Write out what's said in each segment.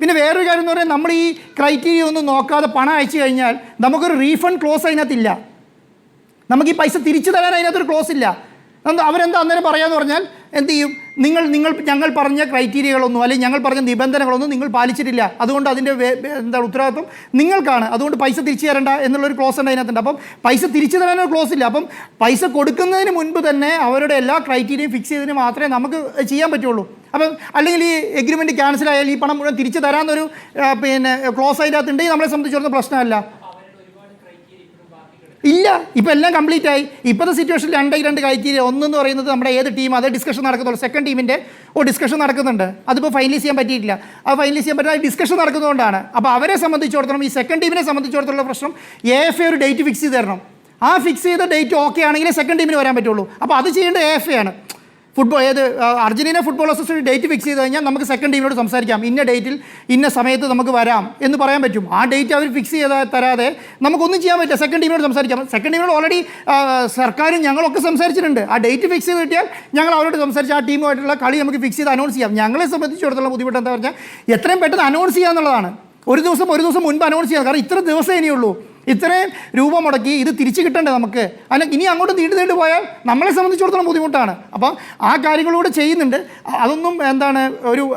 പിന്നെ വേറൊരു കാര്യം എന്ന് പറഞ്ഞാൽ നമ്മൾ ഈ ക്രൈറ്റീരിയ ഒന്നും നോക്കാതെ പണം അയച്ചു കഴിഞ്ഞാൽ നമുക്കൊരു റീഫണ്ട് ക്ലോസ് അതിനകത്തില്ല. നമുക്ക് ഈ പൈസ തിരിച്ചു തരാൻ അതിനകത്തൊരു ക്ലോസ് ഇല്ല. അവരെന്താ അന്നേരം പറയാന്ന് പറഞ്ഞാൽ എന്ത് ചെയ്യും? നിങ്ങൾ നിങ്ങൾ ഞങ്ങൾ പറഞ്ഞ ക്രൈറ്റീരിയകളൊന്നും അല്ലെങ്കിൽ ഞങ്ങൾ പറഞ്ഞ നിബന്ധനകളൊന്നും നിങ്ങൾ പാലിച്ചിട്ടില്ല. അതുകൊണ്ട് അതിന്റെ എന്താണ് എന്താ ഉത്തരവാദിത്വം നിങ്ങൾക്കാണ്. അതുകൊണ്ട് പൈസ തിരിച്ചു തരേണ്ട എന്നുള്ളൊരു ക്ലോസ് ഉണ്ട് അതിനകത്തുണ്ട്. അപ്പം പൈസ തിരിച്ചു തരാനൊരു ക്ലോസ് ഇല്ല. അപ്പം പൈസ കൊടുക്കുന്നതിന് മുൻപ് തന്നെ അവരുടെ എല്ലാ ക്രൈറ്റീരിയയും ഫിക്സ് ചെയ്തതിന് മാത്രമേ നമുക്ക് ചെയ്യാൻ പറ്റുള്ളൂ. അപ്പം അല്ലെങ്കിൽ ഈ എഗ്രിമെന്റ് ക്യാൻസൽ ആയാൽ ഈ പണം മുഴുവൻ തിരിച്ചു തരാമെന്നൊരു പിന്നെ ക്ലോസ് അതിന്റെ അകത്തുണ്ടെങ്കിൽ നമ്മളെ സംബന്ധിച്ചിടത്തോളം പ്രശ്നമല്ല. ഇല്ല ഇപ്പം എല്ലാം കംപ്ലീറ്റ് ആയി. ഇപ്പോഴത്തെ സിറ്റുവേഷനിൽ രണ്ടേ രണ്ട് ക്രൈറ്റീരിയ ഒന്നെന്ന് പറയുന്നത് നമ്മുടെ ഏത് ടീം അത് ഡിസ്കഷൻ നടക്കുന്നുള്ളൂ. സെക്കൻഡ് ടീമിന്റെ ഓ ഡിസ്കഷൻ നടക്കുന്നുണ്ട്. അതിപ്പോൾ ഫൈനലൈസ് ചെയ്യാൻ പറ്റിയിട്ടില്ല. ആ ഫൈനലൈസ് ചെയ്യാൻ പറ്റാതെ ഡിസ്കഷൻ നടക്കുന്നതുകൊണ്ടാണ്. അപ്പോൾ അവരെ സംബന്ധിച്ചിടത്തോളം ഈ സെക്കൻഡ് ടീമിനെ സംബന്ധിച്ചിടത്തോളം പ്രശ്നം എ എഫ് എ ഒരു ഡേറ്റ് ഫിക്സ് ചെയ്ത് തരണം. ആ ഫിക്സ് ചെയ്ത ഡേറ്റ് ഓക്കെ ആണെങ്കിലേ സെക്കൻഡ് ടീമിന് വരാൻ പറ്റുള്ളൂ. അപ്പോൾ അത് ചെയ്യേണ്ടത് എ എഫ് എ ആണ്. ഫുട്ബോൾ ഏത് Argentina football association date fix ചെയ്ത് കഴിഞ്ഞാൽ നമുക്ക് സെക്കൻഡ് ടീമിനോട് സംസാരിക്കാം. ഇന്ന ഡേറ്റിൽ ഇന്ന സമയത്ത് നമുക്ക് വരാം എന്ന് പറയാൻ പറ്റും. ആ ഡേറ്റ് അവർ ഫിക്സ് ചെയ്ത് തരാതെ നമുക്കൊന്നും ചെയ്യാൻ പറ്റില്ല. സെക്കൻഡ് ടീമിനോട് സംസാരിക്കാം. സെക്കൻഡ് ടീമിനോട് ഓൾറെഡി സർക്കാരും ഞങ്ങളൊക്കെ സംസാരിച്ചിട്ടുണ്ട്. ആ ഡേറ്റ് ഫിക്സ് ചെയ്ത് കിട്ടിയാൽ ഞങ്ങൾ അവരോട് സംസാരിച്ച് ആ ടീമുമായിട്ടുള്ള കളി നമുക്ക് ഫിക്സ് ചെയ്ത് അനൗൺസ് ചെയ്യാം. ഞങ്ങളെ സംബന്ധിച്ചിടത്തോളം ബുദ്ധിമുട്ട് എന്താ പറഞ്ഞാൽ എത്രയും പെട്ടെന്ന് അനൗൺസ് ചെയ്യുക എന്നുള്ളതാണ് ഒരു ദിവസം ഒരു ദിവസം മുൻപ് അനൗൺസ് ചെയ്യാം. കാരണം ഇത്ര ദിവസമേ ഇനിയുള്ളൂ. ഇത്രയും രൂപ മുടക്കി ഇത് തിരിച്ചു കിട്ടണ്ടേ നമുക്ക്? അല്ല ഇനി അങ്ങോട്ട് നീണ്ടു നീണ്ടു പോയാൽ നമ്മളെ സംബന്ധിച്ചിടത്തോളം ബുദ്ധിമുട്ടാണ്. അപ്പം ആ കാര്യങ്ങളൂടെ ചെയ്യുന്നുണ്ട്. അതൊന്നും എന്താണ് ഒരു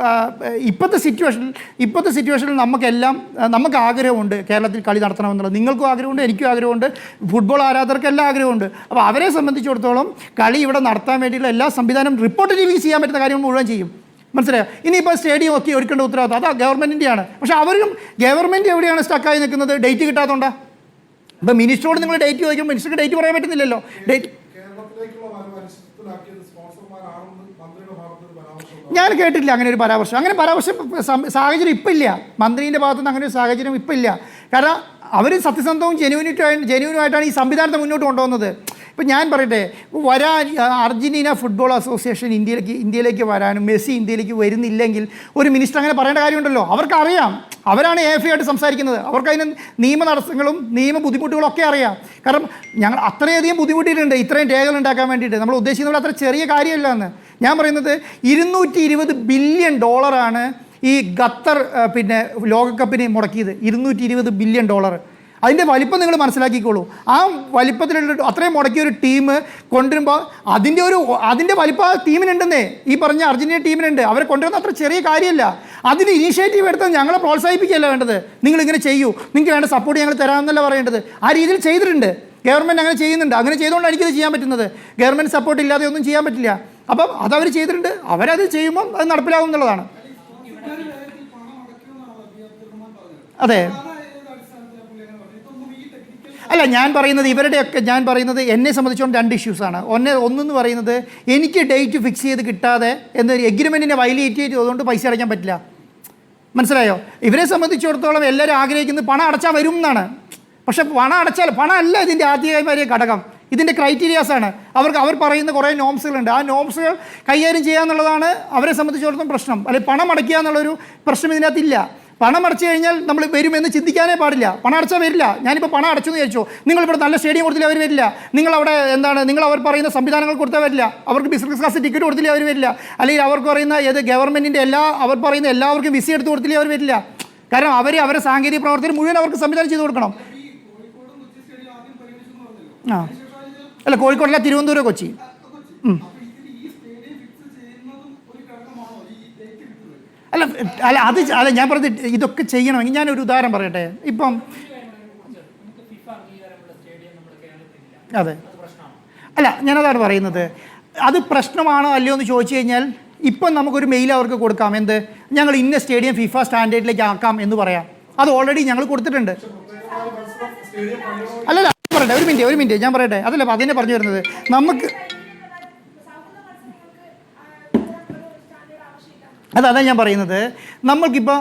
ഇപ്പോഴത്തെ സിറ്റുവേഷനിൽ ഇപ്പോഴത്തെ സിറ്റുവേഷനിൽ നമുക്കെല്ലാം നമുക്ക് ആഗ്രഹമുണ്ട് കേരളത്തിൽ കളി നടത്തണമെന്നുള്ളത്. നിങ്ങൾക്കും ആഗ്രഹമുണ്ട് എനിക്കും ആഗ്രഹമുണ്ട്. ഫുട്ബോൾ ആരാധകർക്ക് എല്ലാം ആഗ്രഹമുണ്ട്. അപ്പോൾ അവരെ സംബന്ധിച്ചിടത്തോളം കളി ഇവിടെ നടത്താൻ വേണ്ടിയുള്ള എല്ലാ സംവിധാനം റിപ്പോർട്ട് ടി ചെയ്യാൻ പറ്റുന്ന കാര്യങ്ങൾ മുഴുവൻ ചെയ്യും. മനസ്സിലായോ? ഇനിയിപ്പോൾ സ്റ്റേഡിയം ഒക്കെ ഒരുക്കേണ്ട ഉത്തരവാദിത്വം. അതാ ഗവൺമെന്റിന്റെയാണ് പക്ഷേ അവരും ഗവൺമെന്റ് എവിടെയാണ് സ്റ്റക്കായി നിൽക്കുന്നത്? ഡേറ്റ് കിട്ടാത്തതുകൊണ്ടാ? ഇപ്പം മിനിസ്റ്ററോട് നിങ്ങൾ ഡേറ്റ് ചോദിക്കുമ്പോൾ മിനിസ്റ്റർക്ക് ഡേറ്റ് പറയാൻ പറ്റുന്നില്ലല്ലോ. ഡേറ്റ് ഞാൻ കേട്ടില്ല അങ്ങനെ ഒരു പരാമർശം. അങ്ങനെ പരാമർശം സാഹചര്യം ഇപ്പം ഇല്ല. മന്ത്രിന്റെ ഭാഗത്തുനിന്ന് അങ്ങനെ ഒരു സാഹചര്യം ഇപ്പം ഇല്ല. കാരണം അവർ സത്യസന്ധവും ജെനുവിനിറ്റായി ജെനുവിനുമായിട്ടാണ് ഈ സംവിധാനത്തെ മുന്നോട്ട് കൊണ്ടുവന്നത് ഇപ്പം ഞാൻ പറയട്ടെ വരാൻ അർജന്റീന ഫുട്ബോൾ അസോസിയേഷൻ ഇന്ത്യയിലേക്ക് ഇന്ത്യയിലേക്ക് വരാനും മെസ്സി ഇന്ത്യയിലേക്ക് വരുന്നില്ലെങ്കിൽ ഒരു മിനിസ്റ്റർ അങ്ങനെ പറയേണ്ട കാര്യമുണ്ടല്ലോ. അവർക്കറിയാം. അവരാണ് എ എഫ് ആയിട്ട് സംസാരിക്കുന്നത്. അവർക്ക് അതിന് നിയമ തടസ്സങ്ങളും നിയമ ബുദ്ധിമുട്ടുകളും ഒക്കെ അറിയാം. കാരണം ഞങ്ങൾ അത്രയധികം ബുദ്ധിമുട്ടിയിട്ടുണ്ട്. ഇത്രയും രേഖകൾ ഉണ്ടാക്കാൻ വേണ്ടിയിട്ട്. നമ്മൾ ഉദ്ദേശിക്കുന്നത് അത്ര ചെറിയ കാര്യമല്ല എന്ന്. ഞാൻ പറയുന്നത് ഇരുന്നൂറ്റി ഇരുപത് ബില്യൺ ഡോളറാണ് ഈ ഖത്തർ പിന്നെ ലോകകപ്പിനെ മുടക്കിയത്. ഇരുന്നൂറ്റി ഇരുപത് ബില്യൺ ഡോളർ. അതിന്റെ വലിപ്പം നിങ്ങൾ മനസ്സിലാക്കിക്കോളൂ. ആ വലിപ്പത്തിലുള്ള അത്രയും മുടക്കിയ ഒരു ടീം കൊണ്ടുവരുമ്പോൾ അതിന്റെ ഒരു അതിന്റെ വലിപ്പം ആ ടീമിനുണ്ടെന്നേ ഈ പറഞ്ഞ അർജന്റീന ടീമിനുണ്ട് അവരെ കൊണ്ടുവരുന്ന അത്ര ചെറിയ കാര്യമല്ല. അതിന് ഇനീഷ്യേറ്റീവ് എടുത്ത് ഞങ്ങളെ പ്രോത്സാഹിപ്പിക്കുകയല്ല വേണ്ടത്. നിങ്ങൾ ഇങ്ങനെ ചെയ്യൂ. നിങ്ങൾക്ക് വേണ്ട സപ്പോർട്ട് ഞങ്ങൾ തരാമെന്നല്ല പറയേണ്ടത്. ആ രീതിയിൽ ചെയ്തിട്ടുണ്ട്. ഗവൺമെന്റ് അങ്ങനെ ചെയ്യുന്നുണ്ട്. അങ്ങനെ ചെയ്തുകൊണ്ടാണ് എനിക്കിത് ചെയ്യാൻ പറ്റുന്നത്. ഗവൺമെന്റ് സപ്പോർട്ട് ഇല്ലാതെ ഒന്നും ചെയ്യാൻ പറ്റില്ല. അപ്പം അതവർ ചെയ്തിട്ടുണ്ട്. അവരത് ചെയ്യുമ്പം അത് നടപ്പിലാകും എന്നുള്ളതാണ്. അതെ. അല്ല ഞാൻ പറയുന്നത് ഇവരുടെയൊക്കെ ഞാൻ പറയുന്നത് എന്നെ സംബന്ധിച്ചുകൊണ്ട് രണ്ട് ഇഷ്യൂസാണ് ഒന്ന് ഒന്നെന്ന് പറയുന്നത് എനിക്ക് ഡേറ്റ് ഫിക്സ് ചെയ്ത് കിട്ടാതെ എന്നൊരു എഗ്രിമെന്റിനെ വയലേറ്റ് ചെയ്തതുകൊണ്ട് പൈസ അടയ്ക്കാൻ പറ്റില്ല. മനസ്സിലായോ? ഇവരെ സംബന്ധിച്ചിടത്തോളം എല്ലാവരും ആഗ്രഹിക്കുന്നത് പണം അടച്ചാൽ വരും എന്നാണ്. പക്ഷേ പണം അടച്ചാൽ പണം അല്ല ഇതിന്റെ ആദ്യകാര്യ ഘടകം. ഇതിന്റെ ക്രൈറ്റീരിയാസാണ് അവർക്ക് അവർ പറയുന്ന കുറേ നോംസുകളുണ്ട് ആ നോംസുകൾ കൈകാര്യം ചെയ്യുക എന്നുള്ളതാണ് അവരെ സംബന്ധിച്ചിടത്തോളം പ്രശ്നം. അല്ലെങ്കിൽ പണം അടയ്ക്കുക എന്നുള്ളൊരു പ്രശ്നം ഇതിനകത്തില്ല പണം അടച്ചു കഴിഞ്ഞാൽ നമ്മൾ വരുമെന്ന് ചിന്തിക്കാനേ പാടില്ല. പണം അടച്ചാൽ വരില്ല. ഞാനിപ്പോൾ പണം അടച്ചു എന്ന് ചോദിച്ചു നിങ്ങളിവിടെ നല്ല സ്റ്റേഡിയം കൊടുത്തില്ല അവർ വരില്ല. നിങ്ങൾ അവിടെ എന്താണ് നിങ്ങൾ അവർ പറയുന്ന സംവിധാനങ്ങൾ കൊടുത്താൽ വരില്ല. അവർക്ക് ബിസിനസ് ക്ലാസ് ടിക്കറ്റ് കൊടുത്തില്ല അവർ വരില്ല. അല്ലെങ്കിൽ അവർക്ക് പറയുന്ന ഏത് ഗവൺമെന്റിന്റെ എല്ലാ അവർ പറയുന്ന എല്ലാവർക്കും വിസി എടുത്ത് കൊടുത്തില്ല അവർ വരില്ല. കാരണം അവർ അവരെ സാങ്കേതിക പ്രവർത്തനം മുഴുവൻ അവർക്ക് സംവിധാനം ചെയ്ത് കൊടുക്കണം. ആ. അല്ല കോഴിക്കോടല്ല തിരുവനന്തപുരം കൊച്ചി. അല്ല അല്ല അത് അല്ല ഞാൻ പറഞ്ഞത് ഇതൊക്കെ ചെയ്യണമെങ്കിൽ ഞാനൊരു ഉദാഹരണം പറയട്ടെ? ഇപ്പം അതെ. അല്ല ഞാനതാണ് പറയുന്നത്. അത് പ്രശ്നമാണോ അല്ലയോ എന്ന് ചോദിച്ചു കഴിഞ്ഞാൽ ഇപ്പം നമുക്കൊരു മെയിൽ അവർക്ക് കൊടുക്കാം. എന്ത്? ഞങ്ങൾ ഇന്ന സ്റ്റേഡിയം ഫിഫ സ്റ്റാൻഡേർഡിലേക്ക് ആക്കാം എന്ന് പറയാം. അത് ഓൾറെഡി ഞങ്ങൾ കൊടുത്തിട്ടുണ്ട്. അല്ലല്ല പറയട്ടെ ഒരു മിനിറ്റ് ഒരു മിനിറ്റ് ഞാൻ പറയട്ടെ? അതല്ല അതിനെ പറഞ്ഞു വരുന്നത്. നമുക്ക് അത് അതാ ഞാൻ പറയുന്നത്. നമ്മൾക്കിപ്പോൾ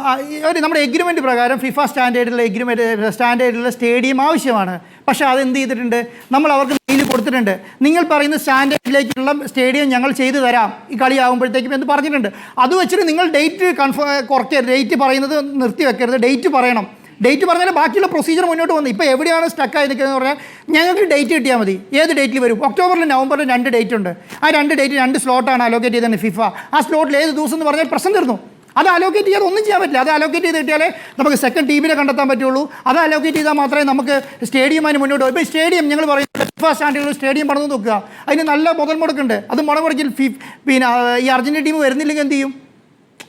ഒരു നമ്മുടെ എഗ്രിമെന്റ് പ്രകാരം ഫിഫ സ്റ്റാൻഡേർഡിലെ എഗ്രിമെന്റ് സ്റ്റാൻഡേർഡിലെ സ്റ്റേഡിയം ആവശ്യമാണ്. പക്ഷേ അത് എന്ത് ചെയ്തിട്ടുണ്ട്? നമ്മൾ അവർക്ക് മെയിൽ കൊടുത്തിട്ടുണ്ട്. നിങ്ങൾ പറയുന്ന സ്റ്റാൻഡേർഡിലേക്കുള്ള സ്റ്റേഡിയം ഞങ്ങൾ ചെയ്തു തരാം. ഈ കളിയാകുമ്പോഴത്തേക്കും എന്ന് പറഞ്ഞിട്ടുണ്ട്. അത് വെച്ചിട്ട് നിങ്ങൾ ഡേറ്റ് കൺഫേം കുറയ്ക്കരുത് ഡേറ്റ് പറയുന്നത് നിർത്തി വെക്കരുത്. ഡേറ്റ് പറയണം. ഡേറ്റ് പറഞ്ഞാൽ ബാക്കിയുള്ള പ്രൊസീജിയർ മുന്നോട്ട് വന്നു. ഇപ്പോൾ എവിടെയാണ് സ്റ്റക്കായി നിൽക്കുന്നത് പറഞ്ഞാൽ ഞങ്ങൾക്ക് ഡേറ്റ് കിട്ടിയാൽ മതി. ഏത് ഡേറ്റിൽ വരും? ഒക്ടോബറിലും നവംബറിലും രണ്ട് ഡേറ്റ് ഉണ്ട്. ആ രണ്ട് ഡേറ്റ് രണ്ട് സ്ലോട്ടാണ് അലോക്കേറ്റ് ചെയ്തത് ഫിഫ ആ സ്ലോട്ടിൽ ഏത് ദിവസം എന്ന് പറഞ്ഞാൽ പ്രശ്നം തീർന്നു അത് അലോക്കേറ്റ് ചെയ്യാതെ ഒന്നും ചെയ്യാൻ പറ്റില്ല. അത് അലോക്കേറ്റ് ചെയ്ത് കിട്ടിയാലേ നമുക്ക് സെക്കൻഡ് ടീമിനെ കണ്ടെത്താൻ പറ്റുള്ളൂ. അത് അലോക്കേറ്റ് ചെയ്താൽ മാത്രമേ നമുക്ക് സ്റ്റേഡിയം അതിന് മുന്നോട്ട് ഇപ്പോൾ സ്റ്റേഡിയം ഞങ്ങൾ പറയുന്നത് ഫിഫ സ്റ്റാൻഡേർഡിൽ സ്റ്റേഡിയം പണിത് നോക്കുക. അതിന് നല്ല മുതൽ മുടക്കുണ്ട്. അത് മുടമുടക്കിൽ ഫി പിന്നെ ഈ അർജന്റീന ടീം വരുന്നില്ലെങ്കിൽ എന്ത് ചെയ്യും?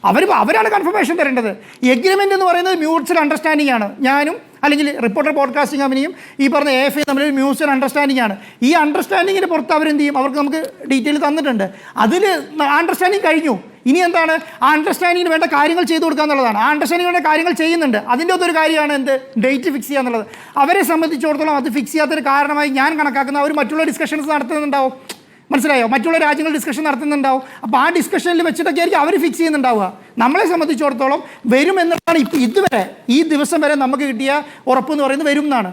അവർ അവരാണ് കൺഫർമേഷൻ തരേണ്ടത്. എഗ്രിമെന്റ് എന്ന് പറയുന്നത് മ്യൂച്വൽ അണ്ടർസ്റ്റാൻഡിംഗ് ആണ്. ഞാനും അല്ലെങ്കിൽ റിപ്പോർട്ടർ പോഡ്കാസ്റ്റിംഗ് കമ്പനിയും ഈ പറഞ്ഞ എ എഫ് ഐ തമ്മിൽ ഒരു മ്യൂച്വൽ അണ്ടർസ്റ്റാൻഡിംഗ് ആണ്. ഈ അണ്ടർസ്റ്റാൻഡിങ്ങിന് പുറത്ത് അവരെന്ത് ചെയ്യും? അവർക്ക് നമുക്ക് ഡീറ്റെയിൽ തന്നിട്ടുണ്ട്. അതിൽ അണ്ടർസ്റ്റാൻഡിങ് കഴിഞ്ഞു. ഇനി എന്താണ്? ആ അണ്ടർസ്റ്റാൻഡിങ്ങിന് വേണ്ട കാര്യങ്ങൾ ചെയ്തു കൊടുക്കുക എന്നുള്ളതാണ്. ആ അണ്ടർസ്റ്റാൻഡിങ് വേണ്ട കാര്യങ്ങൾ ചെയ്യുന്നുണ്ട്. അതിന്റെ അതൊരു കാര്യമാണ് എന്ത്? ഡേറ്റ് ഫിക്സ് ചെയ്യുക എന്നുള്ളത്. അവരെ സംബന്ധിച്ചിടത്തോളം അത് ഫിക്സ് ചെയ്യാത്തൊരു കാരണമായി ഞാൻ കണക്കാക്കുന്ന അവർ മറ്റുള്ള ഡിസ്കഷൻസ് നടത്തുന്നുണ്ടാവും. മനസ്സിലായോ? മറ്റുള്ള രാജ്യങ്ങൾ ഡിസ്കഷൻ നടത്തുന്നുണ്ടാവും. അപ്പോൾ ആ ഡിസ്കഷനിൽ വെച്ചിട്ടൊക്കെ ആയിരിക്കും അവർ ഫിക്സ് ചെയ്യുന്നുണ്ടാവുക. നമ്മളെ സംബന്ധിച്ചിടത്തോളം വരും ഇപ്പം ഇതുവരെ ഈ ദിവസം വരെ നമുക്ക് കിട്ടിയ ഉറപ്പ് എന്ന് പറയുന്നത് വരും എന്നാണ്